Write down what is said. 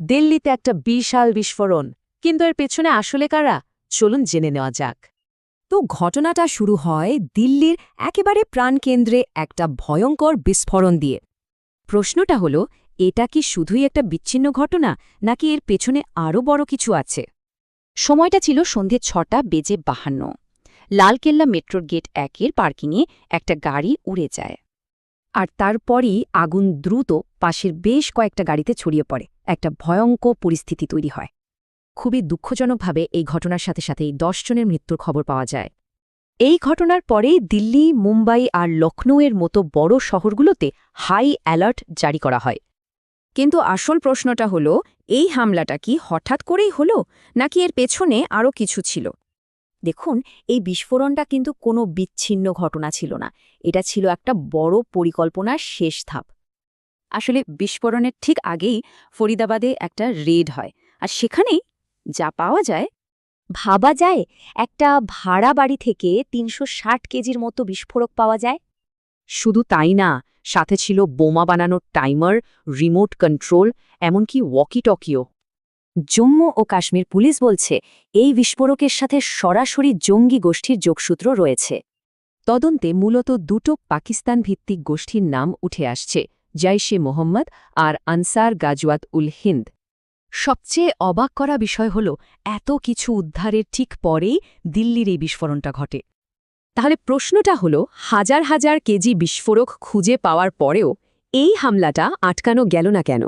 দিল্লিতে একটা বিশাল বিস্ফোরণ, কিন্তু এর পেছনে আসলে কারা? চলুন জেনে নেওয়া যাক। তো ঘটনাটা শুরু হয় দিল্লির একেবারে প্রাণকেন্দ্রে একটা ভয়ঙ্কর বিস্ফোরণ দিয়ে। প্রশ্নটা হলো, এটা কি শুধুই একটা বিচ্ছিন্ন ঘটনা, নাকি এর পেছনে আরও বড় কিছু আছে? সময়টা ছিল সন্ধে ছটা বেজে বাহান্ন। লালকেল্লা মেট্রোর গেট একের পার্কিংয়ে একটা গাড়ি উড়ে যায়। আর তারপরই আগুন দ্রুত পাশের বেশ কয়েকটা গাড়িতে ছড়িয়ে পড়ে। একটা ভয়ঙ্কর পরিস্থিতি তৈরি হয়। খুবই দুঃখজনকভাবে এই ঘটনার সাথে সাথেই দশ জনের মৃত্যুর খবর পাওয়া যায়। এই ঘটনার পরেই দিল্লি, মুম্বাই আর লখনৌয়ের মতো বড় শহরগুলোতে হাই অ্যালার্ট জারি করা হয়। কিন্তু আসল প্রশ্নটা হলো, এই হামলাটা কি হঠাৎ করেই হলো, নাকি এর পেছনে আরও কিছু ছিল? দেখুন, এই বিস্ফোরণটা কিন্তু কোনো বিচ্ছিন্ন ঘটনা ছিল না। এটা ছিল একটা বড় পরিকল্পনার শেষ ধাপ। আসলে বিস্ফোরণের ঠিক আগেই ফরিদাবাদে একটা রেড হয়। আর সেখানেই যা পাওয়া যায়, ভাবা যায়, একটা ভাড়া বাড়ি থেকে তিনশো ষাট কেজির মতো বিস্ফোরক পাওয়া যায়। শুধু তাই না, সাথে ছিল বোমা বানানোর টাইমার, রিমোট কন্ট্রোল, এমনকি ওয়াকি টকিও জম্মু ও কাশ্মীর পুলিশ বলছে, এই বিস্ফোরকের সাথে সরাসরি জঙ্গি গোষ্ঠীর যোগসূত্র রয়েছে। তদন্তে মূলত দুটো পাকিস্তান ভিত্তিক গোষ্ঠীর নাম উঠে আসছে জাইশে মোহাম্মদ আর আনসার গাজওয়াত উল হিন্দ। সবচেয়ে অবাক করা বিষয় হল, এত কিছু উদ্ধারের ঠিক পরেই দিল্লির এই বিস্ফোরণটা ঘটে। তাহলে প্রশ্নটা হল, হাজার হাজার কেজি বিস্ফোরক খুঁজে পাওয়ার পরেও এই হামলাটা আটকানো গেল না কেন?